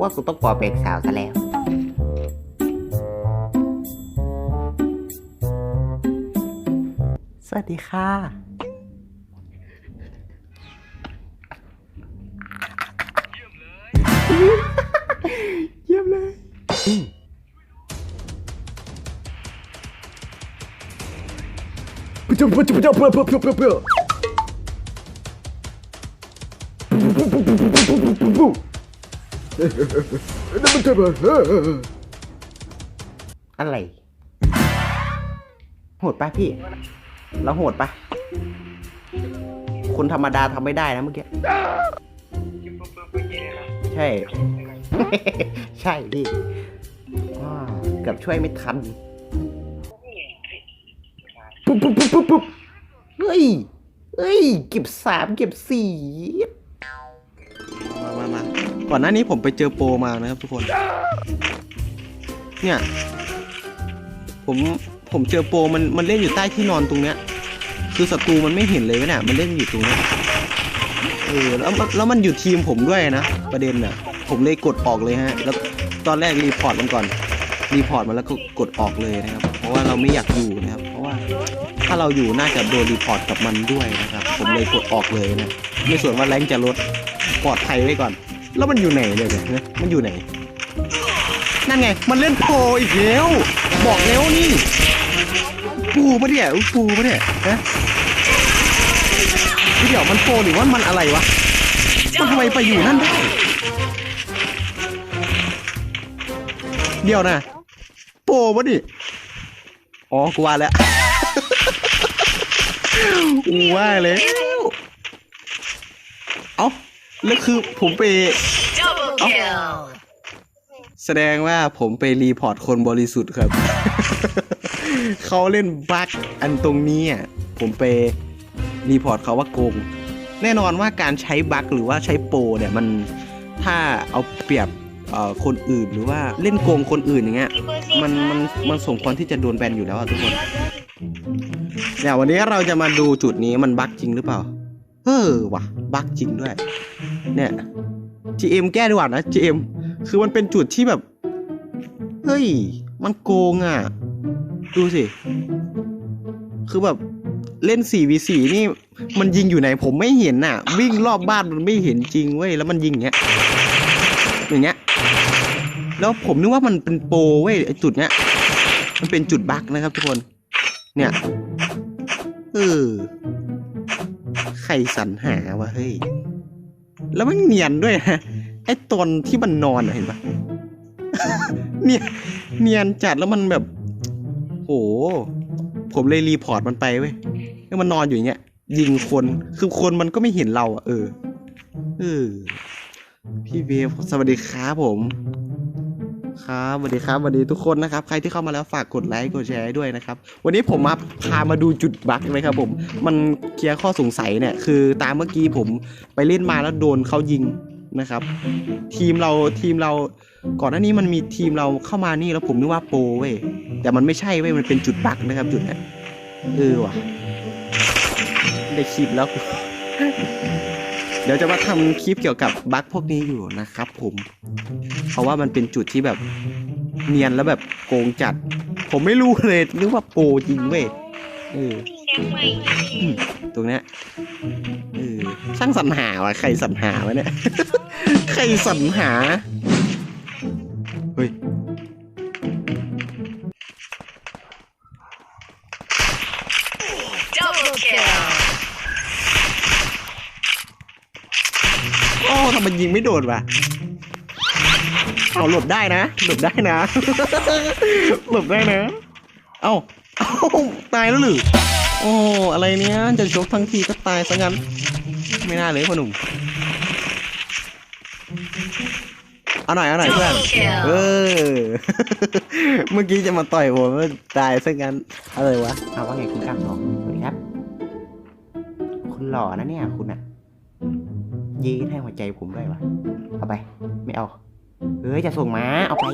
ว่ากูต้องปลอมเป็นสาวซะแล้ว สวัสดีค่ะ เยี่ยมเลยอืมปุ๊ บปุ๊บปุ๊บปุ๊บปุ๊บปุ๊บปุ๊บปุ๊บอะไร โหดปะพี่ แล้วโหดปะคนธรรมดาทำไม่ได้นะเมื่อกี้ ใช่ ใช่พี่ว้าวเกือบช่วยไม่ทันปุ๊บปุ๊บปุ๊บปุ๊บปุ๊บเฮ้ย เฮ้ย เก็บสามเก็บสี่มามามา ก่อนหน้านี้ผมไปเจอโปรมานะครับทุกคน เนี่ย ผมผมเจอโปรมันมันเล่นอยู่ใต้ที่นอนตรงเนี้ย คือศัตรูมันไม่เห็นเลยเนี่ยมันเล่นอยู่ตรงเนี้ยเออแล้วแล้วมันอยู่ทีมผมด้วยนะ ประเด็นน่ะ ผมเลยกดออกเลยฮะ แล้วตอนแรกรีพอร์ตมันก่อนรีพอร์ตมันแล้วก็กดออกเลยนะครับ เพราะว่าเราไม่อยากอยู่นะครับ เพราะว่าถ้าเราอยู่น่าจะโดนรีพอร์ตกับมันด้วยนะครับ ผมเลยกดออกเลยนะไม่ส่วนว่าแรงจะลดปลอดภัยไว้ก่อน แล้วมันอยู่ไหนเนี่ยเนี่ยมันอยู่ไหน นั่นไง มันเล่นโปรอีกแล้ว บอกแล้วนี่ ปูปะเนี่ยอุ๊ยปูปะเนี่ยฮะเดี๋ยวมันโปรหรือว่ามันอะไรวะ มันทำไมไปอยู่นั่นได้ เดี๋ยวนะ โปรปะดิอ๋อ กูว่าแล้ว กูว่าแล้ว เอ้า แล้วคือผมไป Double kill. แสดงว่าผมไปรีพอร์ตคนบริสุทธิ์ครับ เขาเล่นบั๊กอันตรงนี้อะผมไปรีพอร์ตเขาว่าโกง แน่นอนว่าการใช้บั๊กหรือว่าใช้โปรเนี่ยมันถ้าเอาเปรียบเอ่อคนอื่นหรือว่าเล่นโกงคนอื่นอย่างเงี้ยมันมันมันสมควรที่จะโดนแบนอยู่แล้วอะทุกคนเนี่ยวันนี้เราจะมาดูจุดนี้มันบั๊กจริงหรือเปล่า เออว่ะบั๊กจริงด้วย เนี่ย GM แก้ดีกว่านะ GM คือมันเป็นจุดที่แบบ เฮ้ย มันโกงอะ ดูสิ คือแบบเล่น 4v4 นี่ มันยิงอยู่ไหนผมไม่เห็นน่ะ วิ่งรอบบ้านมันไม่เห็นจริงเว้ย แล้วมันยิงอย่างเงี้ย อย่างเงี้ย แล้วผมนึกว่ามันเป็นโปรเว้ยไอจุดเนี้ย มันเป็นจุดบั๊กนะครับทุกคน เนี่ย เออ ใครสรรหาวะเฮ้ย แล้วมันเนียนด้วยฮะไอ้ตอนที่มันนอนเห็นปะเนียนเนียนจัดแล้วมันแบบโหผมเลยรีพอร์ตมันไปเว้ยแล้วมันนอนอยู่อย่างเงี้ยยิงคนคือคนมันก็ไม่เห็นเราอะเออเออพี่เวฟสวัสดีครับผม ครับสวัสดีครับสวัสดีทุกคนนะครับ ใครที่เข้ามาแล้วฝากกดไลค์กดแชร์ด้วยนะครับ วันนี้ผมมาพามาดูจุดบั๊กนะครับผม มันเคลียร์ข้อสงสัยเนี่ยคือตามเมื่อกี้ผมไปเล่นมาแล้วโดนเขายิงนะครับ ทีมเราทีมเราก่อนหน้านี้มันมีทีมเราเข้ามานี่แล้วผมนึกว่าโปรเว้ยแต่มันไม่ใช่เว้ยมันเป็นจุดบั๊กนะครับ จุดเนี้ยเออว่ะได้คลิปแล้ว เดี๋ยวจะมาทำคลิปเกี่ยวกับบั๊กพวกนี้อยู่นะครับผม เพราะว่ามันเป็นจุดที่แบบเนียนแล้วแบบโกงจัด ผมไม่รู้เลยนึกว่าโปรจริงเว้ยเออตรงเนี้ยเออช่างสรรหาวะใครสรรหาวะเนี่ย ใครสรรหา เฮ้ย โอ้ทำไมยิงไม่โดนวะเอาหลบได้นะ หลบได้นะ หลบได้นะ เอ้าเอ้าตายแล้วหรือโอ้อะไรเนี้ยจะชกทั้งทีก็ตายซะงั้น ไม่น่าเลยพ่อหนุ่มเอาหน่อยเอาหน่อยเพื่อน Double kill. เออเมื่อกี้จะมาต่อยผมแล้วตายซะงั้นอะไรวะเอาว่าไงคุณก้ามทองสวัสดีครับ คุณหล่อนะเนี่ยคุณอะ ยีดให้หัวใจผมด้วยวะเอาไป ไม่เอา เฮ้ยจะส่งมา เอาไป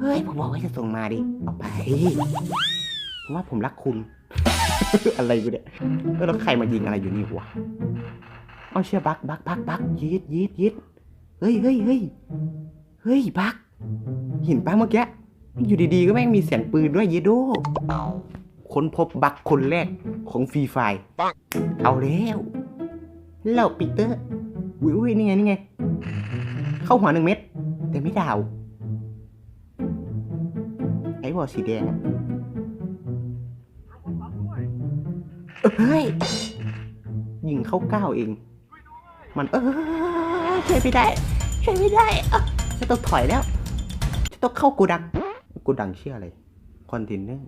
เฮ้ยผมบอกว่าจะส่งมาดิ เอาไปผมว่าผมรักคุณ อะไรกูเนี่ยเออแล้วใครมายิงอะไรอยู่นี่วะ เอาเชื่อบักบักบักบักยีดยีดยีดเฮ้ยเฮ้ยเฮ้ยเฮ้ยบักเห็นปะเมื่อกี้อยู่ดีๆ ก็แม่งมีเสียงปืนด้วยเยโดค้นพบบักคนแรกของฟรีไฟ เอาแล้ว เล่าปีเตอร์อุ้ยอุ้ยนี่ไงนี่ไง เข้าหัวหนึ่งเม็ด แต่ไม่ดาว ไอ้บอลสีแดงอะเฮ้ย ยิงเข้าเก้าวเอง มันเออช่วยไม่ได้ ช่วยไม่ได้เอ้าจะต้องถอยแล้ว จะต้องเข้าโกูดังโกูดังเชื่ออะไร คอนเทนเนอร์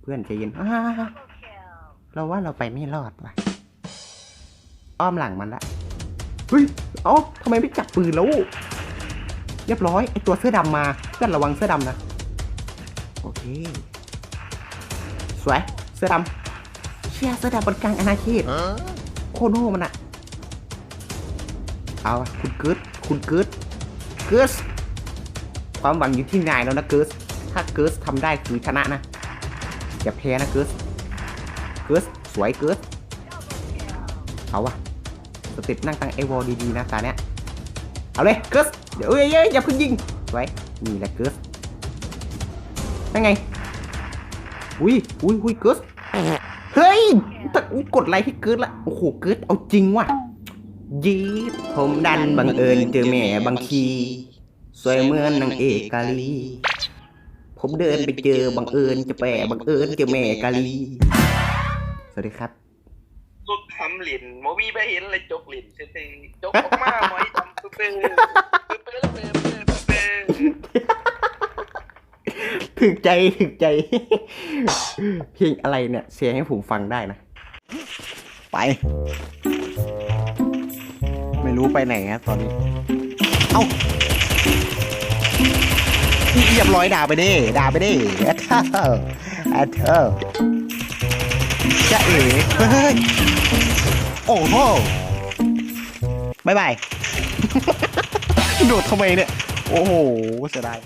เพื่อนใจเย็นอ่าเราว่าเราไปไม่รอดว่ะ อ้อมหลังมันละเฮ้ยเอ้าทำไมไม่จับปืนแล้ว เรียบร้อยไอตัวเสื้อดำมาเพื่อนระวังเสื้อดำนะ โอเค สวย เสื้อดำเชี่ยเสื้อดำบนกลางอาณาเขตโคโน่มันอะเอาคุณเกิร์ดคุณเกิร์ดเกิร์สความหวังอยู่ที่นายแล้วนะเกิร์สถ้าเกิร์สทำได้คือชนะนะอย่าแพ้นะเกิร์สเกิร์สสวยเกิร์สเอาวะ สเต็ปนั่งตั้งไอวอลดีๆนะตาเนี้ยเอาเลยเกิร์สเดี๋ยวเอ้ยเอ้ยอย่าเพิ่งยิงไว้นี่แหละเกิร์สนั่นไงอุ้ยอุ้ยอุ้ยเกิร์สเฮ้ยแต่กดไลค์ให้เกิร์สละโอ้โหเกิร์สเอาจริงว่ะยีดผมดันบังเอิญเจอแม่บางทีสวยเหมือนนางเอกกาลี ผมเดินไปเจอบังเอิญจะแปะบังเอิญเจอแม่กาลี สวัสดีครับลูก ทำหลินโมวีไปเห็นเลยจกหลินเซ่ๆจกออกมาหมอยทำเปื้อนเปื้อนเปื้อนเปื้อนเปื้อถึกใจถึกใจ เพลงอะไรเนี่ย เสียงให้ผมฟังได้นะ ไป ไม่รู้ไปไหนครับตอนนี้ เอ้าเรียบร้อยด่าไปดิด่าไปดิแอทเธอร์แอทเธอร์จะเอ๋เฮ้ย โอ้โหบายบาย โดดทำไมเนี่ย โอ้โห เสียดาย